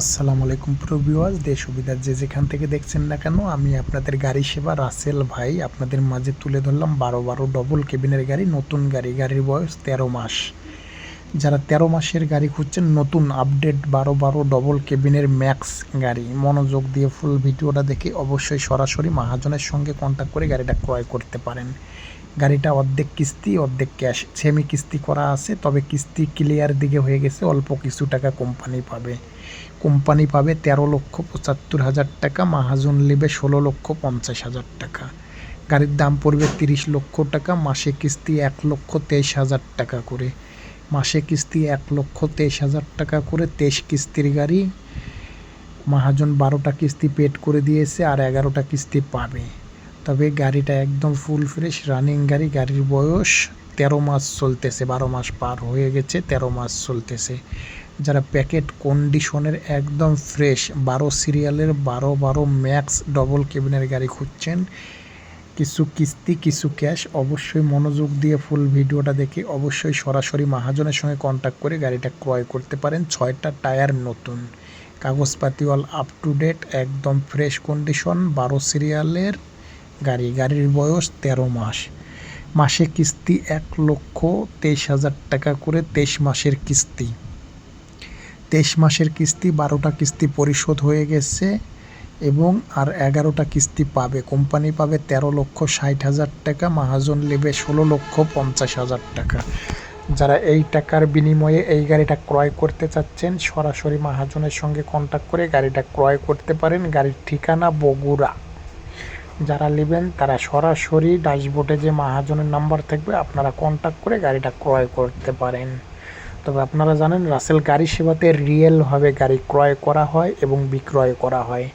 আসসালামু আলাইকুম প্রবিওয়াজ দেশ সুবিধার যে যেখান থেকে দেখছেন না কেন, আমি আপনাদের গাড়ি সেবা রাসেল ভাই। আপনাদের মাঝে তুলে ধরলাম বারো বারো ডবল কেবিনের গাড়ি, নতুন গাড়ি, গাড়ির বয়স তেরো মাস। যারা তেরো মাসের গাড়ি খুঁজছেন, নতুন আপডেট বারো বারো ডবল কেবিনের ম্যাক্স গাড়ি। মনোযোগ দিয়ে ফুল ভিডিওটা দেখে অবশ্যই সরাসরি মহাজনের সঙ্গে কন্ট্যাক্ট করে গাড়িটা ক্রয় করতে পারেন। গাড়িটা অর্ধেক কিস্তি, অর্ধেক ক্যাশ সেমি কিস্তি করা আছে। তবে কিস্তি ক্লিয়ার দিকে হয়ে গেছে, অল্প কিছু টাকা কোম্পানি পাবে। কোম্পানি পাবে তেরো লক্ষ পঁচাত্তর হাজার টাকা, মাহাজন নেবে ষোলো লক্ষ পঞ্চাশ হাজার টাকা। গাড়ির দাম পড়বে তিরিশ লক্ষ টাকা, মাসে কিস্তি এক লক্ষ তেইশ হাজার টাকা করে। মাসে কিস্তি এক লক্ষ তেইশ হাজার টাকা করে, তেইশ কিস্তির গাড়ি। মাহাজন বারোটা কিস্তি পেড করে দিয়েছে আর এগারোটা কিস্তি পাবে। তবে গাড়িটা একদম ফুল ফ্রেশ রানিং গাড়ি, গাড়ির বয়স তেরো মাস চলতেছে, বারো মাস পার হয়ে গেছে, তেরো মাস চলতেছে। যারা প্যাকেট কন্ডিশনের একদম ফ্রেশ বারো সিরিয়ালের বারো বারো ম্যাক্স ডবল কেবিনের গাড়ি খুঁজছেন, কিছু কিস্তি, কিছু ক্যাশ অবশ্যই মনোযোগ দিয়ে ফুল ভিডিওটা দেখে অবশ্যই সরাসরি মাহাজনের সঙ্গে কন্ট্যাক্ট করে গাড়িটা ক্রয় করতে পারেন, ছয়টা টায়ার নতুন। কাগজপাতি অল আপ টু ডেট একদম ফ্রেশ কন্ডিশন বারো সিরিয়ালের গাড়ি। গাড়ির বয়স তেরো মাস। মাসে কিস্তি এক লক্ষ তেইশ হাজার টাকা করে তেইশ মাসের কিস্তি। তেইশ মাসের কিস্তি বারোটা কিস্তি পরিশোধ হয়ে গেছে এবং আর এগারোটা কিস্তি পাবে। কোম্পানি পাবে তেরো লক্ষ ষাট হাজার টাকা, মাহাজন নেবে ষোলো লক্ষ পঞ্চাশ হাজার টাকা। যারা এই টাকার বিনিময়ে এই গাড়িটা ক্রয় করতে চাচ্ছেন, সরাসরি মাহাজনের সঙ্গে কন্ট্যাক্ট করে গাড়িটা ক্রয় করতে পারেন। গাড়ির ঠিকানা বগুড়া। যারা নেবেন, তারা সরাসরি ড্যাশবোর্ডে যে মাহাজনের নাম্বার থাকবে, আপনারা কন্ট্যাক্ট করে গাড়িটা ক্রয় করতে পারেন। তবে আপনারা জানেন, রাসেল গাড়ি সেবাতে রিয়েলভাবে গাড়ি ক্রয় করা হয় এবং বিক্রয় করা হয়।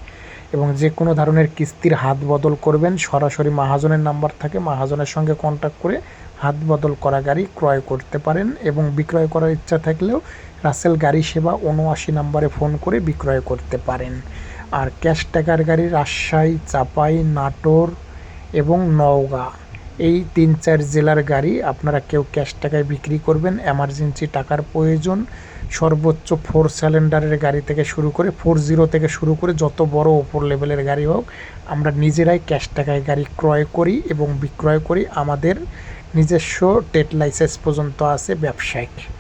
এবং যে কোনো ধরনের কিস্তির হাত বদল করবেন, সরাসরি মাহাজনের নাম্বার থাকে, মাহাজনের সঙ্গে কন্ট্যাক্ট করে হাত বদল করা গাড়ি ক্রয় করতে পারেন এবং বিক্রয় করার ইচ্ছা থাকলেও রাসেল গাড়ি সেবা উনআশি নাম্বারে ফোন করে বিক্রয় করতে পারেন। আর ক্যাশ টাকার গাড়ি রাজশাহী, চাপাই, নাটোর এবং নওগাঁ। এই তিন চার জেলার গাড়ি আপনারা কেউ ক্যাশ টাকায় বিক্রি করবেন, এমার্জেন্সি টাকার প্রয়োজন। সর্বোচ্চ ফোর সিলিন্ডারের গাড়ি থেকে শুরু করে, ফোর জিরো থেকে শুরু করে যত বড় ওপর লেভেলের গাড়ি হোক, আমরা নিজেরাই ক্যাশ টাকায় গাড়ি ক্রয় করি এবং বিক্রয় করি। আমাদের নিজস্ব টেট লাইসেন্স পর্যন্ত আছে ব্যবসায়িক।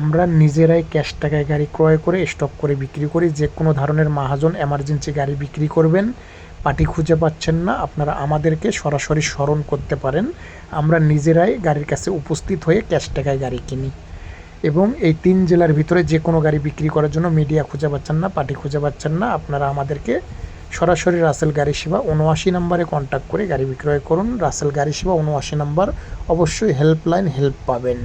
আমরা নিজেরাই ক্যাশ টাকায় গাড়ি ক্রয় করে স্টক করে বিক্রি করি। যে কোনো ধরনের মাহাজন এমার্জেন্সি গাড়ি বিক্রি করবেন, পার্টি খুঁজে পাচ্ছেন না, আপনারা আমাদেরকে সরাসরি স্মরণ করতে পারেন। আমরা নিজেরাই গাড়ির কাছে উপস্থিত হয়ে ক্যাশ টাকায় গাড়ি কিনি। এবং এই তিন জেলার ভিতরে যে কোনো গাড়ি বিক্রি করার জন্য মিডিয়া খুঁজে পাচ্ছেন না, পার্টি খুঁজে পাচ্ছেন না, আপনারা আমাদেরকে সরাসরি রাসেল গাড়ি সেবা উনআশি নম্বরে কন্ট্যাক্ট করে গাড়ি বিক্রয় করুন। রাসেল গাড়ি সেবা উনআশি নম্বর অবশ্যই হেল্পলাইন হেল্প পাবেন।